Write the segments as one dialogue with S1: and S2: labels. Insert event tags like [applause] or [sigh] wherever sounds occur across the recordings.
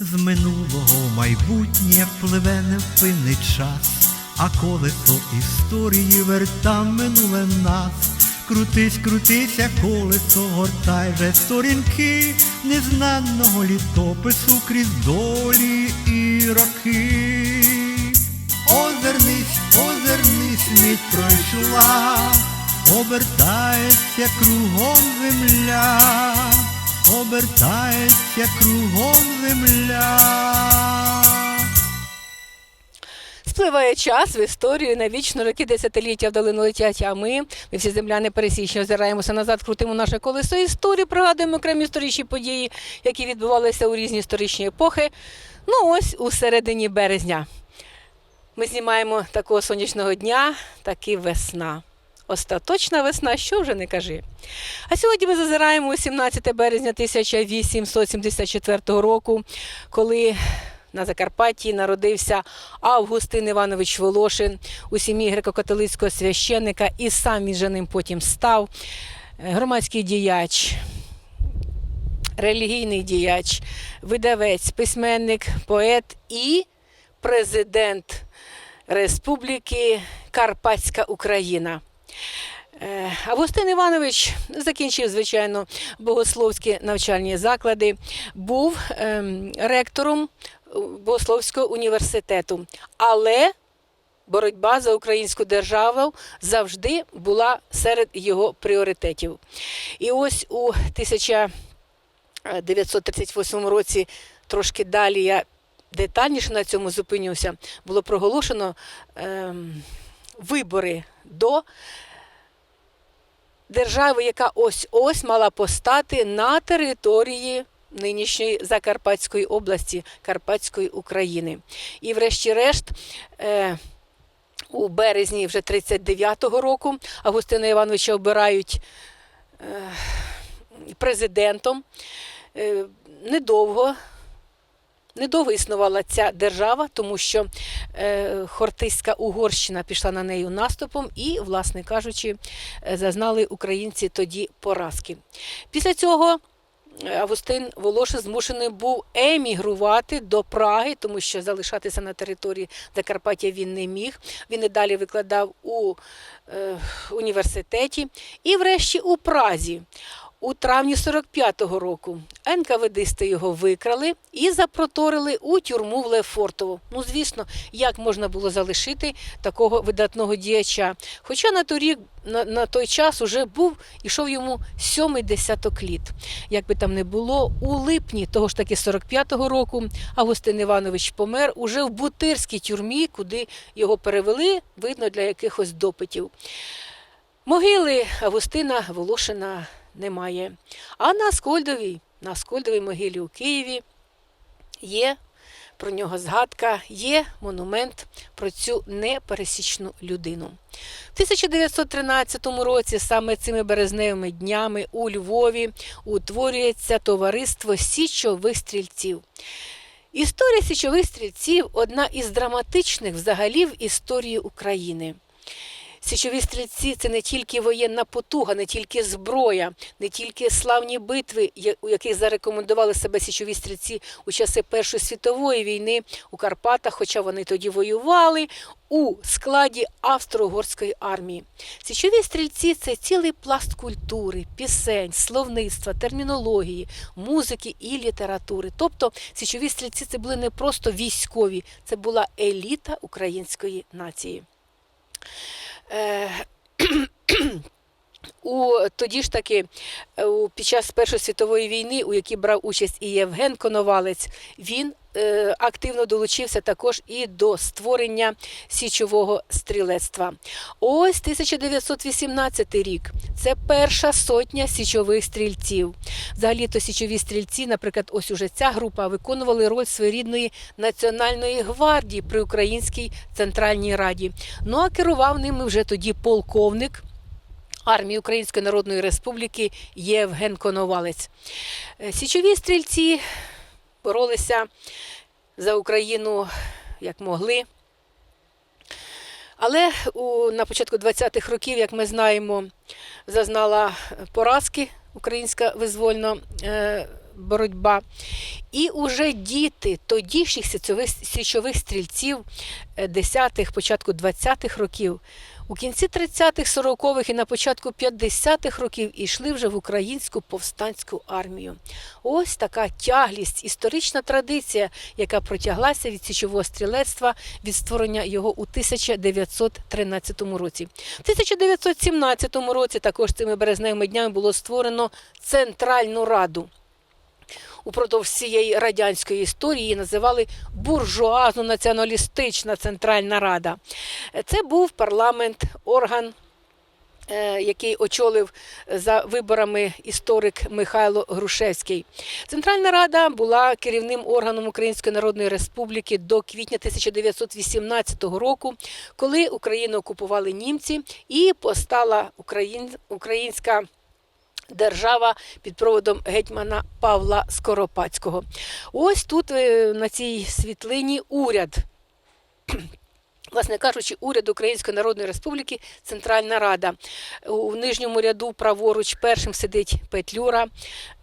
S1: З минулого майбутнє пливе невпинний час, а колесо історії верта минуле нас. Крутись, крутися, колесо, гортай же сторінки незнаного літопису крізь долі і роки. Озирнись, озирнись, мить пройшла, обертається кругом земля, обертається кругом земля.
S2: Спливає час в історію навічно роки десятиліття вдалину летять, а ми, ми всі земляни пересічні, озираємося назад, крутимо наше колесо історії, пригадуємо окремі історичні події, які відбувалися у різні історичні епохи. Ну ось у середині березня. Ми знімаємо такого сонячного дня, таки весна. Остаточна весна, що вже не кажи. А сьогодні ми зазираємо у 17 березня 1874 року, коли на Закарпатті народився Августин Іванович Волошин у сім'ї греко-католицького священника і сам він же ним потім став. Е, Громадський діяч, релігійний діяч, видавець, письменник, поет і президент Республіки Карпатська Україна. Е, Августин Іванович закінчив, звичайно, богословські навчальні заклади, був ем, ректором Богословського університету. Але боротьба за українську державу завжди була серед його пріоритетів. І ось у 1938 році, трошки далі я детальніше на цьому зупинюся, було проголошено ем, вибори до держави, яка ось ось мала постати на території нинішньої Закарпатської області, Карпатської України. І, врешті-решт, е, у березні вже 39-го року Августина Івановича обирають е, президентом. Е, недовго. Недовго існувала ця держава, тому що е, Хортиська Угорщина пішла на неї наступом, і, власне кажучи, е, зазнали українці тоді поразки. Після цього е, Августин Волошин змушений був емігрувати до Праги, тому що залишатися на території Закарпаття він не міг. Він і далі викладав у е, університеті і, врешті, у Празі. У травні 45-го року НКВДисти його викрали і запроторили у тюрму в Лефортово. Ну, звісно, як можна було залишити такого видатного діяча. Хоча на той рік, на, на той час уже був ішов йому сьомий десяток літ. Як би там не було, у липні того ж таки 45-го року Августин Іванович помер уже в Бутирській тюрмі, куди його перевели, видно, для якихось допитів. Могили Августина Волошина немає. А на Скольдовій, на Скольдовій могилі у Києві є про нього згадка, є монумент про цю непересічну людину. В 1913 році саме цими березневими днями у Львові утворюється товариство січових стрільців. Історія січових стрільців одна із драматичних взагалі в історії України. Січові стрільці це не тільки воєнна потуга, не тільки зброя, не тільки славні битви, у яких зарекомендували себе січові стрільці у часи Першої світової війни у Карпатах, хоча вони тоді воювали у складі Австро-Угорської армії. Січові стрільці це цілий пласт культури, пісень, словництва, термінології, музики і літератури. Тобто січові стрільці це були не просто військові, це була еліта української нації. Е, [coughs] У тоді ж таки, е, під час Першої світової війни, у якій брав участь і Євген Коновалець, він е, активно долучився також і до створення січового стрілецтва. Ось 1918 рік. Це перша сотня січових стрільців. Взагалі-то січові стрільці, наприклад, ось уже ця група виконували роль своєрідної національної гвардії при Українській центральній раді. Ну а керував ними вже тоді полковник армії Української Народної Республіки Євген Коновалець. Е, Січові стрільці боролися за Україну як могли. Але у, на початку 20-х років, як ми знаємо, зазнала поразки українська визвольно е, боротьба. І уже діти тодішніх січових, стрільців 10-х, початку 20-х років, у кінці 30-х, 40-х і на початку 50-х років ішли вже в українську повстанську армію. Ось така тяглість, історична традиція, яка протяглася від січового стрілецтва від створення його у 1913 році. В 1917 році також цими березневими днями було створено Центральну Раду. Упродовж цієї радянської історії називали буржуазно-націоналістична Центральна Рада. Це був парламент, орган, е, який очолив за виборами історик Михайло Грушевський. Центральна Рада була керівним органом Української Народної Республіки до квітня 1918 року, коли Україну окупували німці і постала Україн, українська. Держава під проводом гетьмана Павла Скоропадського. Ось тут е, на цій світлині уряд. [clears throat] Власне кажучи, уряд Української Народної Республіки, Центральна Рада. У нижньому ряду праворуч першим сидить Петлюра,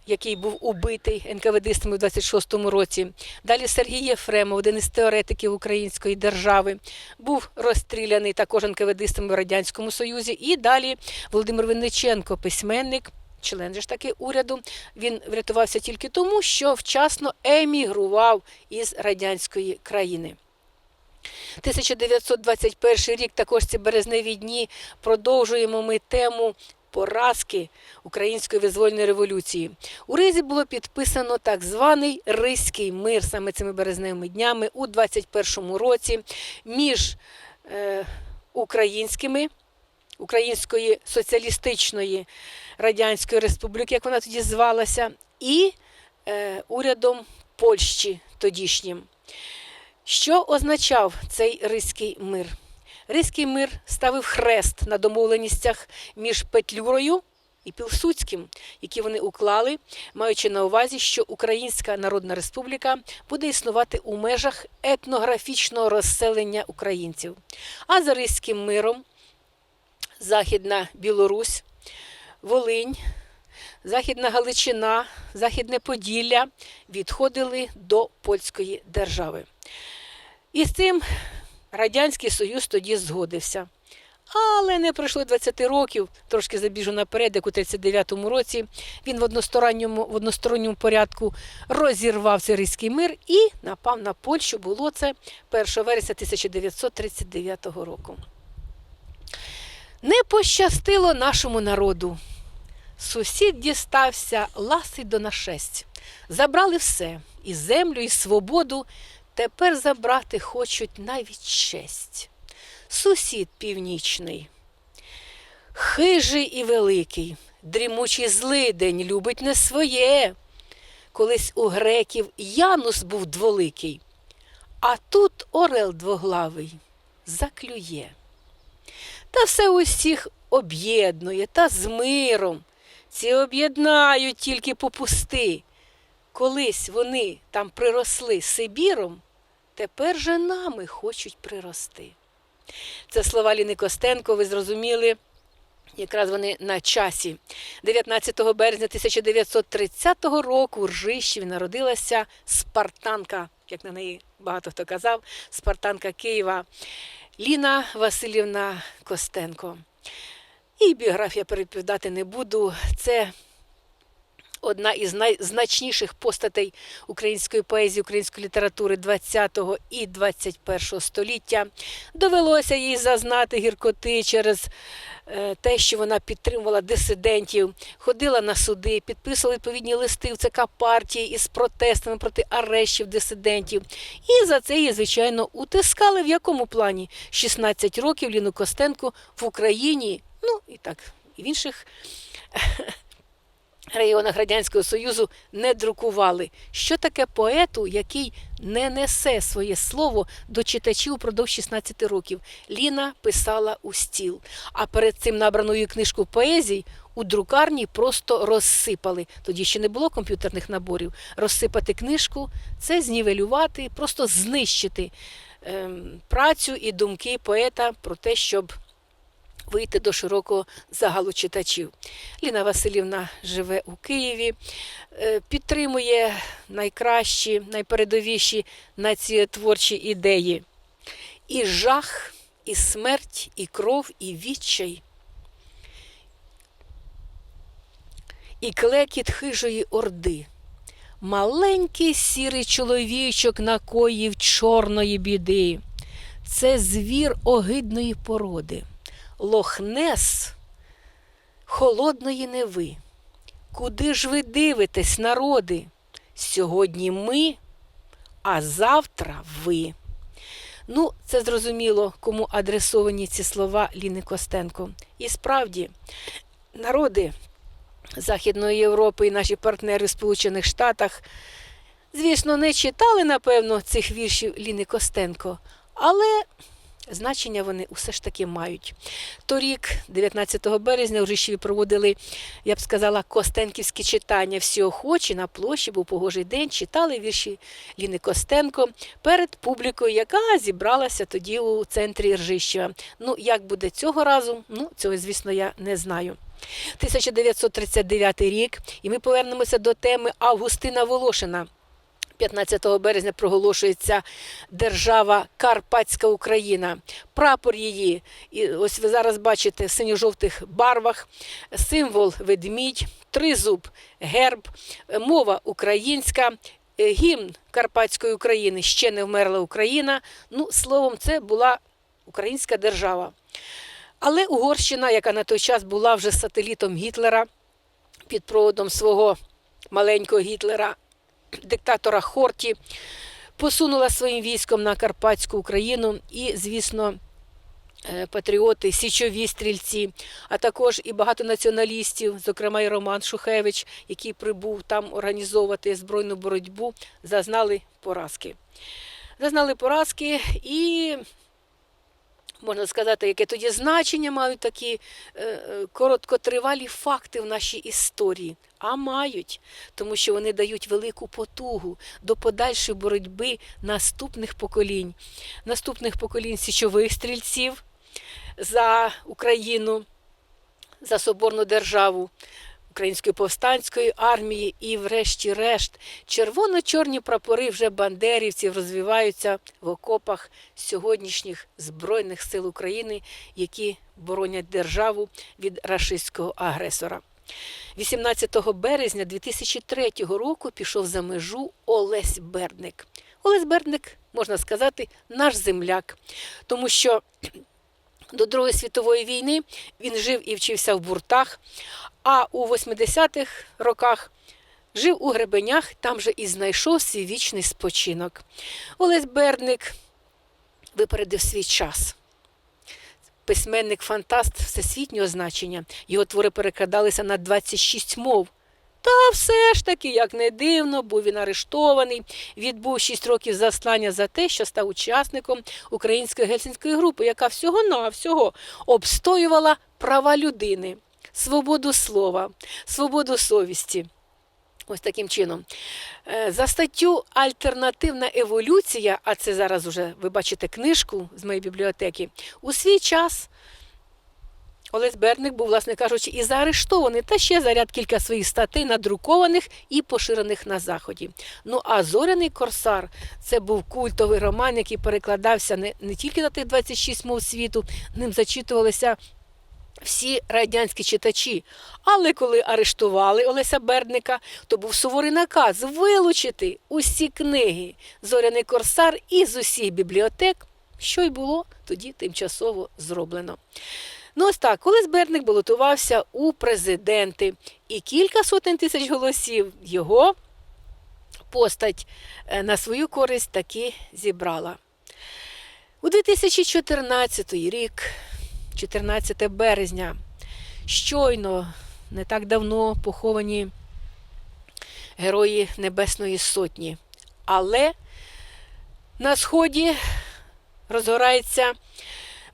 S2: який був убитий НКВДистами у 26-му році. Далі Сергій Єфремов, один із теоретиків української держави, був розстріляний також НКВДистами в Радянському Союзі. І далі Володимир Винниченко, письменник. Член ж таки уряду він врятувався тільки тому, що вчасно емігрував із радянської країни. 1921 рік також ці березневі дні продовжуємо ми тему поразки Української визвольної революції. У Ризі було підписано так званий Ризький мир саме цими березневими днями у 21 році між е, українськими. Української соціалістичної радянської республіки, як вона тоді звалася, і е, урядом Польщі тодішнім. Що означав цей Ризький мир? Ризький мир ставив хрест на домовленістях між Петлюрою і Пілсудським, які вони уклали, маючи на увазі, що Українська Народна Республіка буде існувати у межах етнографічного розселення українців. А за Ризьким миром Західна Білорусь, Волинь, Західна Галичина, Західне Поділля відходили до польської держави. І з цим Радянський Союз тоді згодився. Але не пройшло 20 років, трошки забіжу наперед, як у 39-му році він в односторонньому, в односторонньому порядку розірвав Ризький мир і напав на Польщу. Було це 1 вересня 1939 року. Не пощастило нашому народу. Сусід дістався ласий до нашесть. Забрали все і землю, і свободу. Тепер забрати хочуть навіть честь. Сусід північний, хижий і великий, дрімучий злидень, любить не своє. Колись у греків Янус був дволикий, а тут орел двоглавий заклює та все усіх об'єднує та з миром. Ці об'єднають тільки попусти. Колись вони там приросли Сибіром, тепер же нами хочуть прирости. Це слова Ліни Костенко, ви зрозуміли, якраз вони на часі. 19 березня 1930 року у Ржищеві народилася Спартанка, як на неї багато хто казав, Спартанка Києва. Ліна Васильівна Костенко. І біографія переповідати не буду. Це одна із найзначніших постатей української поезії, української літератури ХХ і ХХІ століття. Довелося їй зазнати гіркоти через е, те, що вона підтримувала дисидентів, ходила на суди, підписувала відповідні листи в ЦК партії із протестами проти арештів дисидентів. І за це її, звичайно, утискали в якому плані 16 років Ліну Костенко в Україні, ну і так, і в інших [laughs] районах Радянського Союзу не друкували. Що таке поету, який не несе своє слово до читачів упродовж 16 років? Ліна писала у стіл, а перед цим набраною книжку поезій у друкарні просто розсипали. Тоді ще не було комп'ютерних наборів. Розсипати книжку це знівелювати, просто знищити ем, працю і думки поета про те, щоб вийти до широкого загалу читачів. Ліна Васильівна живе у Києві, е, підтримує найкращі, найпередовіші націотворчі ідеї. І жах, і смерть, і кров, і відчай. І клекіт хижої орди. Маленький сірий чоловічок накоїв чорної біди. Це звір огидної породи. Лохнес холодної неви. Куди ж ви дивитесь, народи? Сьогодні ми, а завтра ви. Ну, це зрозуміло, кому адресовані ці слова Ліни Костенко. І справді, народи Західної Європи і наші партнери в Сполучених Штатах, звісно, не читали, напевно, цих віршів Ліни Костенко, але значення вони усе ж таки мають. Торік, 19 березня, у Ришеві проводили, я б сказала, костенківські читання. Всі охочі на площі, був погожий день, читали вірші Ліни Костенко перед публікою, яка зібралася тоді у центрі Ржищева. Ну, як буде цього разу, ну, цього, звісно, я не знаю. 1939 рік, і ми повернемося до теми Августина Волошина. 15 березня проголошується держава Карпатська Україна. Прапор її, і ось ви зараз бачите в синьо-жовтих барвах, символ ведмідь, тризуб, герб, мова українська, е, гімн Карпатської України ще не вмерла Україна. Ну, словом, це була українська держава. Але Угорщина, яка на той час була вже сателітом Гітлера, під проводом свого маленького Гітлера, диктатора Хорті, посунула своїм військом на Карпатську Україну і, звісно, е, патріоти, січові стрільці, а також і багато націоналістів, зокрема і Роман Шухевич, який прибув там організовувати збройну боротьбу, зазнали поразки. Зазнали поразки і можна сказати, яке тоді значення мають такі е, е, короткотривалі факти в нашій історії. А мають, тому що вони дають велику потугу до подальшої боротьби наступних поколінь, наступних поколінь січових стрільців за Україну, за соборну державу. Української повстанської армії і, врешті-решт, червоно-чорні прапори вже бандерівців розвиваються в окопах сьогоднішніх Збройних сил України, які боронять державу від рашистського агресора. 18 березня 2003 року пішов за межу Олесь Бердник. Олесь Бердник, можна сказати, наш земляк, тому що [clears throat] до Другої світової війни він жив і вчився в буртах, а у 80-х роках жив у Гребенях, там же і знайшов свій вічний спочинок. Олесь Бердник випередив свій час. Письменник фантаст всесвітнього значення. Його твори перекладалися на 26 мов. Та все ж таки, як не дивно, був він арештований, відбув 6 років заслання за те, що став учасником української гельсінської групи, яка всього-навсього обстоювала права людини, свободу слова, свободу совісті. Ось таким чином. Е, За статтю Альтернативна еволюція, а це зараз уже ви бачите книжку з моєї бібліотеки, у свій час Олесь Берник був, власне кажучи, і заарештований, та ще заряд кілька своїх статей, надрукованих і поширених на Заході. Ну а Зоряний Корсар це був культовий роман, який перекладався не, не тільки на тих 26 мов світу, ним зачитувалися всі радянські читачі. Але коли арештували Олеся Бердника, то був суворий наказ вилучити усі книги Зоряний Корсар із усіх бібліотек, що й було тоді тимчасово зроблено. Ну ось так, коли Зберник балотувався у президенти, і кілька сотень тисяч голосів його постать е, на свою користь таки зібрала. У 2014 рік, 14 березня, щойно, не так давно поховані герої Небесної Сотні. Але на Сході розгорається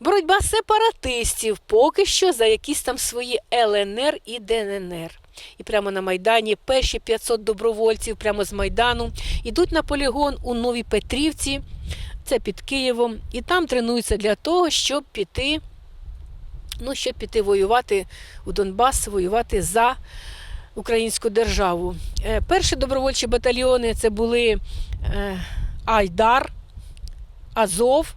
S2: боротьба сепаратистів поки що за якісь там свої ЛНР і ДНР. І прямо на Майдані перші 500 добровольців прямо з Майдану йдуть на полігон у Новій Петрівці, це під Києвом, і там тренуються для того, щоб піти ну, щоб піти воювати у Донбас, воювати за українську державу. Е, Перші добровольчі батальйони це були е, Айдар, Азов,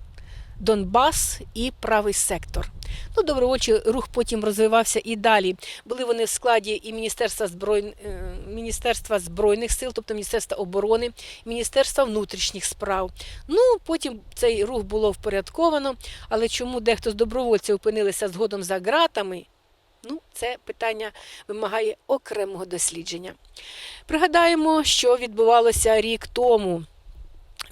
S2: Донбас і правий сектор. Ну, добровольчий рух потім розвивався і далі. Були вони в складі і Міністерства, зброй... е, Міністерства Збройних сил, тобто Міністерства оборони, Міністерства внутрішніх справ. Ну, потім цей рух було впорядковано, але чому дехто з добровольців опинилися згодом за ґратами? Ну, це питання вимагає окремого дослідження. Пригадаємо, що відбувалося рік тому.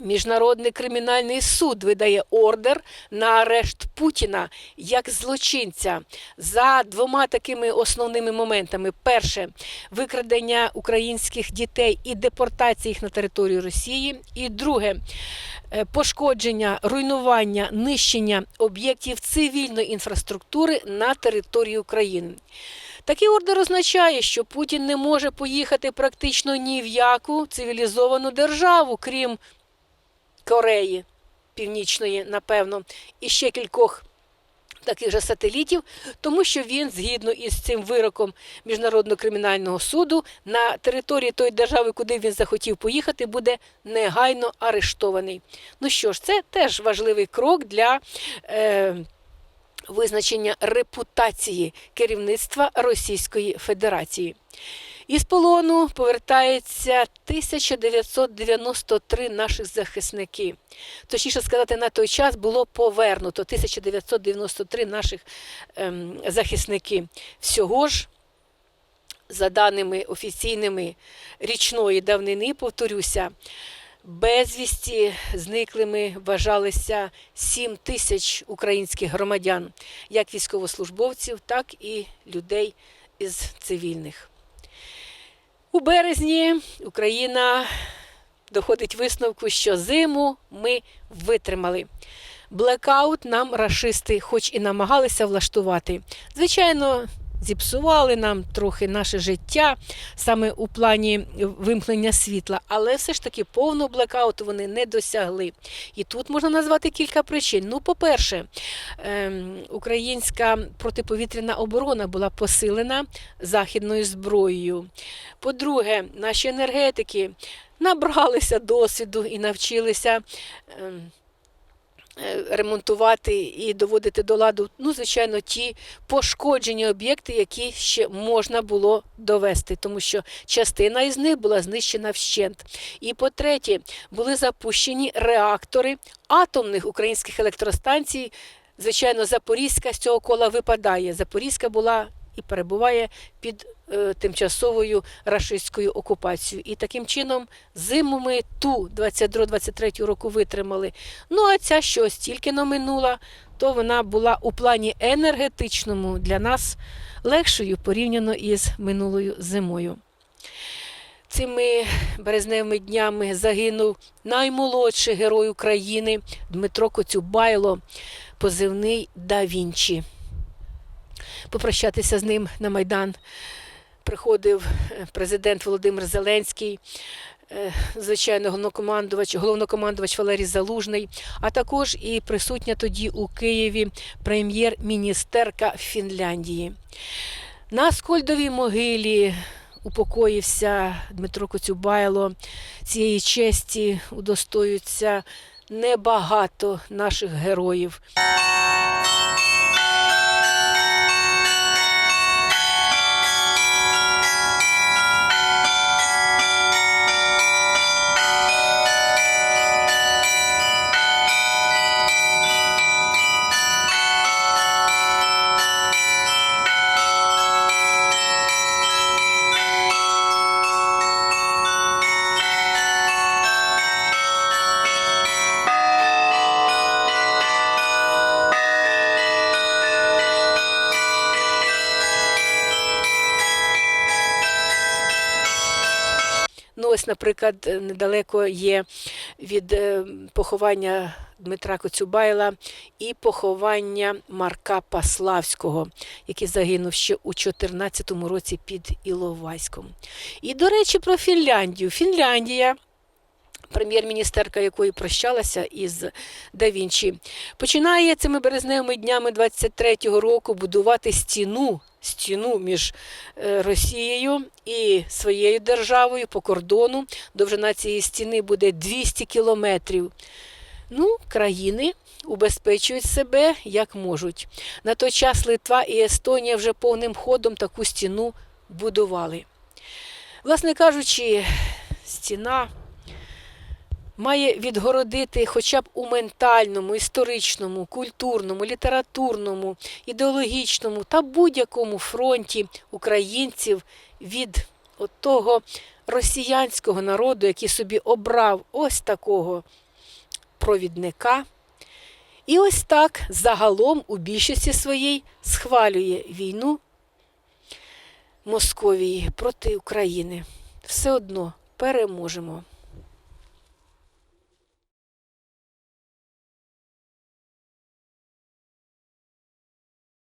S2: Міжнародний кримінальний суд видає ордер на арешт Путіна як злочинця. За двома такими основними моментами: перше викрадення українських дітей і депортація їх на територію Росії, і друге е, пошкодження, руйнування, нищення об'єктів цивільної інфраструктури на території України. Такий ордер означає, що Путін не може поїхати практично ні в яку цивілізовану державу, крім Кореї Північної, напевно, і ще кількох таких же сателітів, тому що він, згідно із цим вироком Міжнародного кримінального суду, на території тої держави, куди він захотів поїхати, буде негайно арештований. Ну що ж, це теж важливий крок для. Е, Визначення репутації керівництва Російської Федерації. Із полону повертається 1993 наших захисники. Точніше сказати, на той час було повернуто 1993 наших ем, захисники. Всього ж, за даними офіційними річної давнини, повторюся, безвісті зниклими вважалися 7 тисяч українських громадян, як військовослужбовців, так і людей із цивільних. У березні Україна доходить висновку, що зиму ми витримали. Блекаут нам рашисти, хоч і намагалися влаштувати. Звичайно, зіпсували нам трохи наше життя саме у плані вимкнення світла, але все ж таки повного блекауту вони не досягли. І тут можна назвати кілька причин. Ну, по-перше, ем, українська протиповітряна оборона була посилена західною зброєю. По-друге, наші енергетики набралися досвіду і навчилися. Е, Ремонтувати і доводити до ладу, ну, звичайно, ті пошкоджені об'єкти, які ще можна було довести, тому що частина із них була знищена вщент. І по-третє, були запущені реактори атомних українських електростанцій. Звичайно, Запорізька з цього кола випадає. Запорізька була і перебуває під тимчасовою рашистською окупацією. І таким чином зиму ми ту 22-23 року витримали. Ну а ця що стільки но минула, то вона була у плані енергетичному для нас легшою порівняно із минулою зимою. Цими березневими днями загинув наймолодший герой України Дмитро Коцюбайло, позивний Да Вінчі. Попрощатися з ним на Майдан приходив е, президент Володимир Зеленський, е, звичайно, головнокомандувач, головнокомандувач Валерій Залужний, а також і присутня тоді у Києві прем'єр-міністерка Фінляндії. На Скольдовій могилі упокоївся Дмитро Коцюбайло. Цієї честі удостоються небагато наших героїв. Ось, наприклад, недалеко є від е, поховання Дмитра Коцюбайла і поховання Марка Паславського, який загинув ще у 14 році під Іловайськом. І, до речі, про Фінляндію. Фінляндія прем'єр-міністерка якої прощалася із Да Вінчі, починає цими березневими днями 23-го року будувати стіну, стіну між е, Росією і своєю державою по кордону. Довжина цієї стіни буде 200 кілометрів. Ну, країни убезпечують себе як можуть. На той час Литва і Естонія вже повним ходом таку стіну будували. Власне кажучи, стіна має відгородити хоча б у ментальному, історичному, культурному, літературному, ідеологічному та будь-якому фронті українців від того росіянського народу, який собі обрав ось такого провідника. І ось так загалом у більшості своїй схвалює війну Московії проти України. Все одно переможемо.